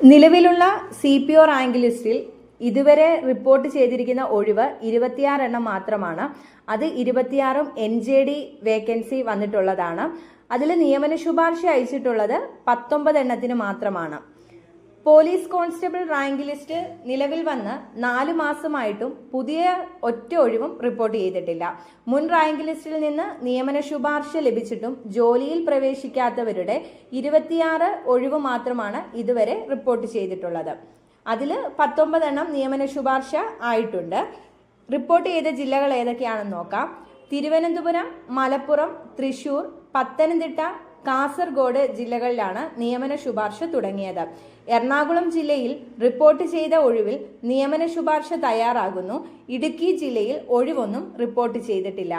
നിലവിലുള്ള C P O rank ലിസ്റ്റിൽ ഇതുവരെ റിപ്പോർട്ട് ചെയ്തിരിക്കുന്ന ഒഴിവ് ഇരുപത്തിയാറ് എണ്ണം മാത്രമാണ്. അത് ഇരുപത്തിയാറും എൻ ജെ ഡി വേക്കൻസി വന്നിട്ടുള്ളതാണ്. അതിൽ നിയമന ശുപാർശ അയച്ചിട്ടുള്ളത് പത്തൊമ്പത് എണ്ണത്തിന് മാത്രമാണ്. പോലീസ് കോൺസ്റ്റബിൾ റാങ്ക് ലിസ്റ്റ് നിലവിൽ വന്ന് നാല് മാസമായിട്ടും പുതിയ ഒറ്റ ഒഴിവും റിപ്പോർട്ട് ചെയ്തിട്ടില്ല. മുൻ റാങ്ക് ലിസ്റ്റിൽ നിന്ന് നിയമന ശുപാർശ ലഭിച്ചിട്ടും ജോലിയിൽ പ്രവേശിക്കാത്തവരുടെ ഇരുപത്തിയാറ് ഒഴിവ് മാത്രമാണ് ഇതുവരെ റിപ്പോർട്ട് ചെയ്തിട്ടുള്ളത്. അതിൽ പത്തൊമ്പതെണ്ണം നിയമന ശുപാർശ ആയിട്ടുണ്ട്. റിപ്പോർട്ട് ചെയ്ത ജില്ലകൾ ഏതൊക്കെയാണെന്ന് നോക്കാം. തിരുവനന്തപുരം മലപ്പുറം തൃശൂർ പത്തനംതിട്ട കാസർഗോഡ് ജില്ലകളിലാണ് നിയമന ശുപാർശ തുടങ്ങിയത്. എറണാകുളം ജില്ലയിൽ റിപ്പോർട്ട് ചെയ്ത ഒഴിവിൽ നിയമന ശുപാർശ തയ്യാറാകുന്നു. ഇടുക്കി ജില്ലയിൽ ഒഴിവൊന്നും റിപ്പോർട്ട് ചെയ്തിട്ടില്ല.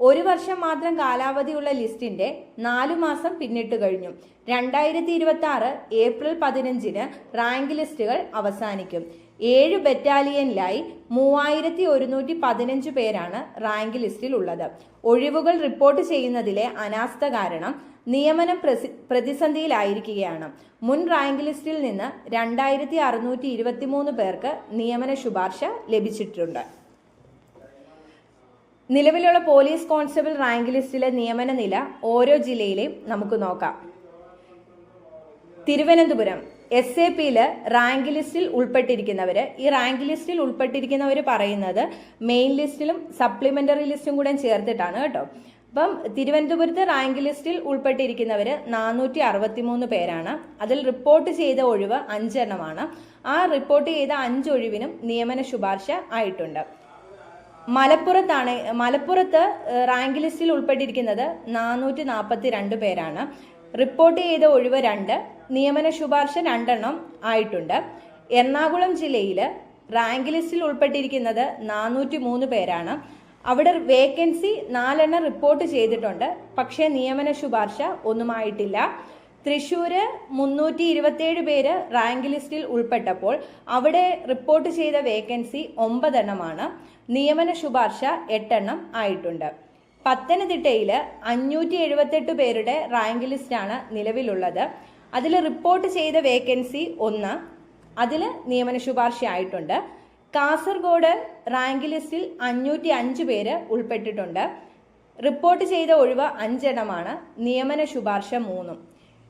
ഒരു വർഷം മാത്രം കാലാവധിയുള്ള ലിസ്റ്റിന്റെ നാലു മാസം പിന്നിട്ട് കഴിഞ്ഞു. രണ്ടായിരത്തി ഇരുപത്തി ആറ് ഏപ്രിൽ പതിനഞ്ചിന് റാങ്ക് ലിസ്റ്റുകൾ അവസാനിക്കും. ഏഴ് ബറ്റാലിയനിലായി മൂവായിരത്തി ഒരുന്നൂറ്റി പതിനഞ്ച് പേരാണ് റാങ്ക് ലിസ്റ്റിൽ ഉള്ളത് ഒഴിവുകൾ റിപ്പോർട്ട് ചെയ്യുന്നതിലെ അനാസ്ഥ കാരണം നിയമനം പ്രതിസന്ധിയിലായിരിക്കുകയാണ്. മുൻ റാങ്ക് ലിസ്റ്റിൽ നിന്ന് രണ്ടായിരത്തി അറുന്നൂറ്റി ഇരുപത്തി മൂന്ന് പേർക്ക് നിയമന ശുപാർശ ലഭിച്ചിട്ടുണ്ട്. നിലവിലുള്ള പോലീസ് കോൺസ്റ്റബിൾ റാങ്ക് ലിസ്റ്റിലെ നിയമന നില ഓരോ ജില്ലയിലെയും നമുക്ക് നോക്കാം. തിരുവനന്തപുരം എസ് എ പിയിൽ റാങ്ക് ലിസ്റ്റിൽ ഉൾപ്പെട്ടിരിക്കുന്നവർ ഈ റാങ്ക് ലിസ്റ്റിൽ ഉൾപ്പെട്ടിരിക്കുന്നവർ പറയുന്നത് മെയിൻ ലിസ്റ്റിലും സപ്ലിമെന്ററി ലിസ്റ്റും കൂടെ ചേർത്തിട്ടാണ് കേട്ടോ. അപ്പം തിരുവനന്തപുരത്ത് റാങ്ക് ലിസ്റ്റിൽ ഉൾപ്പെട്ടിരിക്കുന്നവർ നാനൂറ്റി അറുപത്തി മൂന്ന് പേരാണ്. അതിൽ റിപ്പോർട്ട് ചെയ്ത ഒഴിവ് അഞ്ചെണ്ണമാണ്. ആ റിപ്പോർട്ട് ചെയ്ത അഞ്ച് ഒഴിവിനും നിയമന ശുപാർശ ആയിട്ടുണ്ട്. മലപ്പുറത്താണ് മലപ്പുറത്ത് റാങ്ക് ലിസ്റ്റിൽ ഉൾപ്പെട്ടിരിക്കുന്നത് നാനൂറ്റി നാൽപ്പത്തി രണ്ട് പേരാണ്. റിപ്പോർട്ട് ചെയ്ത ഒഴിവ് രണ്ട് നിയമന ശുപാർശ രണ്ടെണ്ണം ആയിട്ടുണ്ട്. എറണാകുളം ജില്ലയിൽ റാങ്ക് ലിസ്റ്റിൽ ഉൾപ്പെട്ടിരിക്കുന്നത് നാനൂറ്റി മൂന്ന് പേരാണ്. അവിടെ വേക്കൻസി നാലെണ്ണം റിപ്പോർട്ട് ചെയ്തിട്ടുണ്ട്. പക്ഷേ നിയമന ശുപാർശ ഒന്നുമായിട്ടില്ല. തൃശ്ശൂര് മുന്നൂറ്റി ഇരുപത്തിയേഴ് പേര് റാങ്ക് ലിസ്റ്റിൽ ഉൾപ്പെട്ടപ്പോൾ അവിടെ റിപ്പോർട്ട് ചെയ്ത വേക്കൻസി ഒമ്പതെണ്ണമാണ്. നിയമന ശുപാർശ എട്ടെണ്ണം ആയിട്ടുണ്ട്. പത്തനംതിട്ടയിൽ അഞ്ഞൂറ്റി എഴുപത്തെട്ട് പേരുടെ റാങ്ക് ലിസ്റ്റാണ് നിലവിലുള്ളത്. അതിൽ റിപ്പോർട്ട് ചെയ്ത വേക്കൻസി ഒന്ന്. അതിൽ നിയമന ശുപാർശ ആയിട്ടുണ്ട് കാസർഗോഡ് റാങ്ക് ലിസ്റ്റിൽ അഞ്ഞൂറ്റി അഞ്ച് പേര് ഉൾപ്പെട്ടിട്ടുണ്ട്. റിപ്പോർട്ട് ചെയ്ത ഒഴിവ് അഞ്ചെണ്ണമാണ്. നിയമന ശുപാർശ മൂന്നും.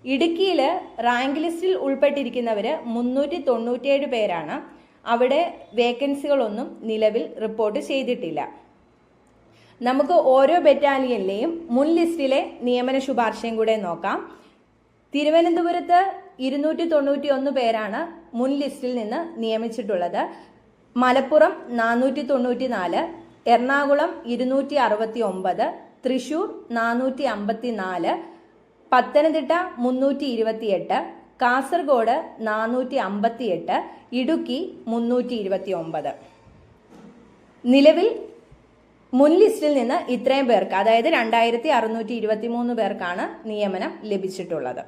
ഇടുക്കിയിൽ റാങ്ക് ലിസ്റ്റിൽ ഉൾപ്പെട്ടിരിക്കുന്നവർ മുന്നൂറ്റി തൊണ്ണൂറ്റിയേഴ് പേരാണ്. അവിടെ വേക്കൻസികളൊന്നും നിലവിൽ റിപ്പോർട്ട് ചെയ്തിട്ടില്ല. നമുക്ക് ഓരോ ബറ്റാലിയനിലെയും മുൻ ലിസ്റ്റിലെ നിയമന ശുപാർശയും കൂടെ നോക്കാം. തിരുവനന്തപുരത്ത് ഇരുന്നൂറ്റി തൊണ്ണൂറ്റി ഒന്ന് പേരാണ് മുൻ ലിസ്റ്റിൽ നിന്ന് നിയമിച്ചിട്ടുള്ളത്. മലപ്പുറം നാനൂറ്റി തൊണ്ണൂറ്റി നാല് എറണാകുളം ഇരുന്നൂറ്റി അറുപത്തി ഒമ്പത് തൃശൂർ നാനൂറ്റി അമ്പത്തി നാല് പത്തനംതിട്ട മുന്നൂറ്റി ഇരുപത്തിയെട്ട് കാസർഗോഡ് നാനൂറ്റി അമ്പത്തിയെട്ട് ഇടുക്കി മുന്നൂറ്റി ഇരുപത്തി ഒമ്പത് നിലവിൽ മുൻ ലിസ്റ്റിൽ നിന്ന് ഇത്രയും പേർക്ക് അതായത് രണ്ടായിരത്തി അറുന്നൂറ്റി ഇരുപത്തി മൂന്ന് പേർക്കാണ് നിയമനം ലഭിച്ചിട്ടുള്ളത്.